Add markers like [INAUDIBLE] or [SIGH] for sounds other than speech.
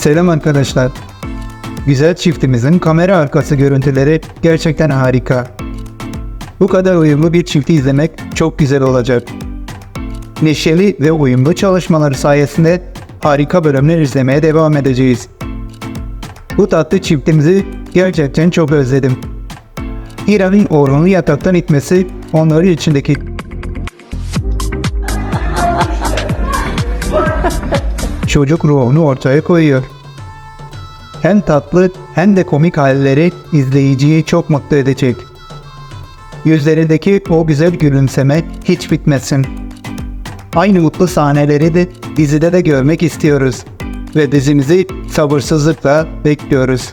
Selam arkadaşlar. Güzel çiftimizin kamera arkası görüntüleri gerçekten harika. Bu kadar uyumlu bir çifti izlemek çok güzel olacak. Neşeli ve uyumlu çalışmaları sayesinde harika bölümler izlemeye devam edeceğiz. Bu tatlı çiftimizi gerçekten çok özledim. İra'nın Orhun'u yataktan itmesi onları içindeki [LAUGHS] çocuk ruhunu ortaya koyuyor. Hem tatlı hem de komik halleri izleyiciyi çok mutlu edecek. Yüzlerindeki o güzel gülümseme hiç bitmesin. Aynı mutlu sahneleri de dizide de görmek istiyoruz ve dizimizi sabırsızlıkla bekliyoruz.